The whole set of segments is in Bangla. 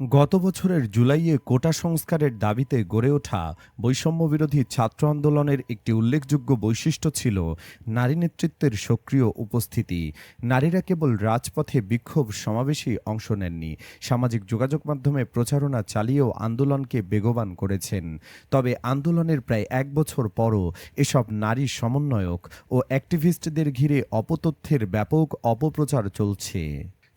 গত বছরের জুলাইয়ে কোটা সংস্কারের দাবিতে গড়ে ওঠা বৈষম্যবিরোধী ছাত্র আন্দোলনের একটি উল্লেখযোগ্য বৈশিষ্ট্য ছিল নারী নেতৃত্বের সক্রিয় উপস্থিতি। নারীরা কেবল রাজপথে বিক্ষোভ সমাবেশেই অংশ নেননি। সামাজিক যোগাযোগ মাধ্যমে প্রচারণা চালিয়েও আন্দোলনকে বেগবান করেছেন। তবে আন্দোলনের প্রায় এক বছর পরও এসব নারী সমন্বয়ক ও অ্যাক্টিভিস্টদের ঘিরে অপতথ্যের ব্যাপক অপপ্রচার চলছে।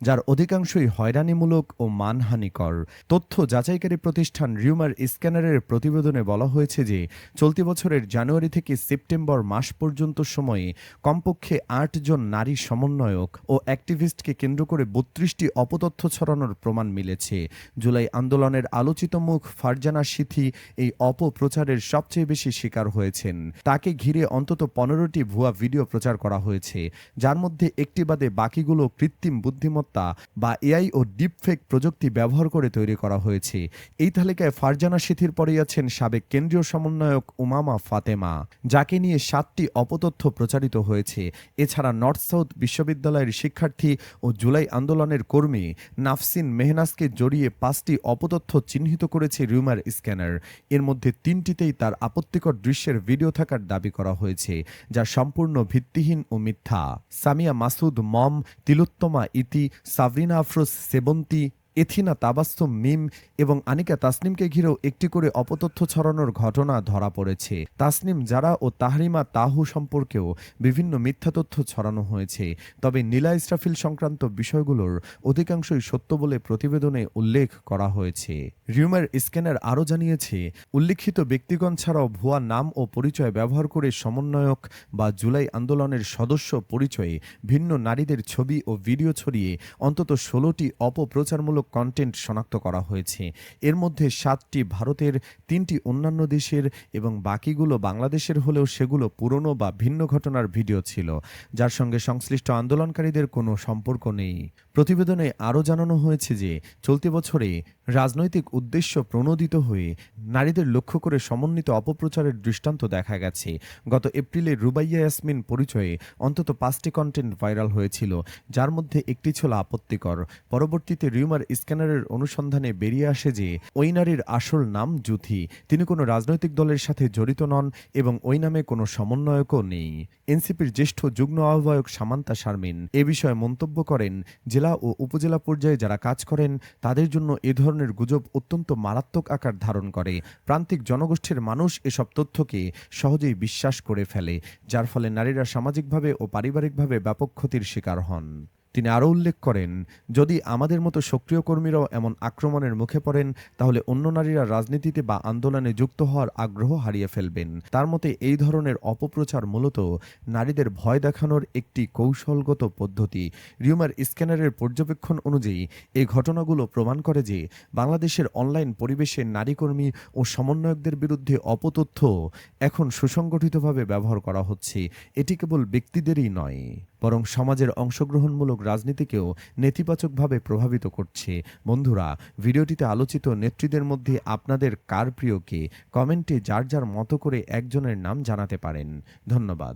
যার অধিকাংশই হয়রানিমূলক ও মানহানিকর। তথ্য যাচাইকারী প্রতিষ্ঠান রিউমার স্ক্যানারের প্রতিবেদনে বলা হয়েছে যে, চলতি বছরের জানুয়ারি থেকে সেপ্টেম্বর মাস পর্যন্ত সময়ে কমপক্ষে আট জন নারী সমন্বয়ক ও অ্যাক্টিভিস্টকে কেন্দ্র করে বত্রিশটি অপতথ্য ছড়ানোর প্রমাণ মিলেছে। জুলাই আন্দোলনের আলোচিত মুখ ফারজানা সিথি এই অপপ্রচারের সবচেয়ে বেশি শিকার হয়েছেন। তাকে ঘিরে অন্তত পনেরোটি ভুয়া ভিডিও প্রচার করা হয়েছে, যার মধ্যে একটি বাদে বাকিগুলো কৃত্রিম বুদ্ধিমত্তা বা এআই ও ডিপফেক প্রযুক্তি ব্যবহার করে তৈরি করা হয়েছে। এই তালিকায় ফারজানা সিথির পরেই আছেন সাবেক কেন্দ্রীয় সমন্বয়ক উমামা ফাতেমা, যাকে নিয়ে সাতটি অপতথ্য প্রচারিত হয়েছে। এছাড়া নর্থ সাউথ বিশ্ববিদ্যালয়ের শিক্ষার্থী ও জুলাই আন্দোলনের কর্মী নাফসিন মেহনাসকে জড়িয়ে পাঁচটি অপতথ্য চিহ্নিত করেছে রিউমার স্ক্যানার। এর মধ্যে তিনটিতেই তার আপত্তিকর দৃশ্যের ভিডিও থাকার দাবি করা হয়েছে, যা সম্পূর্ণ ভিত্তিহীন ও মিথ্যা। সামিয়া মাসুদ, মম, তিলোত্তমা ইতি সাবরিনা আফরোজ সেবন্তী এথিনা তাবাস্তম মিম এবং আনিকা তাসনিমকে ঘিরেও একটি করে অপতথ্য ছড়ানোর ঘটনা ধরা পড়েছে। তাসনিম যারা ও তাহরিমা তাহু সম্পর্কেও বিভিন্ন মিথ্যা তথ্য ছড়ানো হয়েছে। তবে নীলা ইসরাফিল সংক্রান্ত বিষয়গুলোর অধিকাংশই সত্য বলে প্রতিবেদনে উল্লেখ করা হয়েছে। রিউমার স্ক্যানার আরও জানিয়েছে, উল্লিখিত ব্যক্তিগণ ছাড়াও ভুয়া নাম ও পরিচয় ব্যবহার করে সমন্বয়ক বা জুলাই আন্দোলনের সদস্য পরিচয়ে ভিন্ন নারীদের ছবি ও ভিডিও ছড়িয়ে অন্তত ষোলোটি অপপ্রচারমূলক কন্টেন্ট শনাক্ত করা হয়েছে। এর মধ্যে সাতটি ভারতের, তিনটি অন্যান্য দেশের এবং বাকিগুলো বাংলাদেশের হলেও সেগুলো পুরনো বা ভিন্ন ঘটনার ভিডিও ছিল। যার সঙ্গে সংশ্লিষ্ট আন্দোলনকারীদের কোনো সম্পর্ক নেই। প্রতিবেদনে আরও জানানো হয়েছে যে, চলতি বছরে রাজনৈতিক উদ্দেশ্য প্রণোদিত হয়ে নারীদের লক্ষ্য করে সমন্বিত অপপ্রচারের দৃষ্টান্ত দেখা গেছে। গত এপ্রিলে রুবাইয়া ইয়াসমিন পরিচয়ে অন্তত পাঁচটি কন্টেন্ট ভাইরাল হয়েছিল, যার মধ্যে একটি ছিল আপত্তিকর। পরবর্তীতে রিউমার স্ক্যানারের অনুসন্ধানে বেরিয়ে আসে যে, ওই নারীর আসল নাম জুথি। তিনি কোনো রাজনৈতিক দলের সাথে জড়িত নন এবং ওই নামে কোনো সমন্বয়কও নেই। এনসিপির জ্যেষ্ঠ যুগ্ম আহ্বায়ক সামান্তা শারমিন এ বিষয়ে মন্তব্য করেন, জেলা ও উপজেলা পর্যায়ে যারা কাজ করেন, তাদের জন্য এ ধরনের গুজব অত্যন্ত মারাত্মক আকার ধারণ করে। প্রান্তিক জনগোষ্ঠীর মানুষ এসব তথ্যকে সহজেই বিশ্বাস করে ফেলে, যার ফলে নারীরা সামাজিকভাবে ও পারিবারিকভাবে ব্যাপক ক্ষতির শিকার হন। তিনি আরও উল্লেখ করেন, যদি আমাদের মতো সক্রিয় কর্মীরাও এমন আক্রমণের মুখে পড়েন, তাহলে অন্য নারীরা রাজনীতিতে বা আন্দোলনে যুক্ত হওয়ার আগ্রহ হারিয়ে ফেলবেন। তার মতে, এই ধরনের অপপ্রচার মূলত নারীদের ভয় দেখানোর একটি কৌশলগত পদ্ধতি। রিউমার স্ক্যানারের পর্যবেক্ষণ অনুযায়ী, এই ঘটনাগুলো প্রমাণ করে যে, বাংলাদেশের অনলাইন পরিবেশে নারী কর্মী ও সমন্বয়কদের বিরুদ্ধে অপতথ্য এখন সুসংগঠিতভাবে ব্যবহার করা হচ্ছে। এটি কেবল ব্যক্তিদেরই নয়। বরং সমাজের অংশগ্রহণমূলক রাজনীতিকেও নেতিবাচকভাবে প্রভাবিত করছে। বন্ধুরা, ভিডিওটিতে আলোচিত নেত্রীদের মধ্যে আপনাদের কার প্রিয়কে কমেন্টে যার যার মতো করে একজনের নাম জানাতে পারেন। ধন্যবাদ।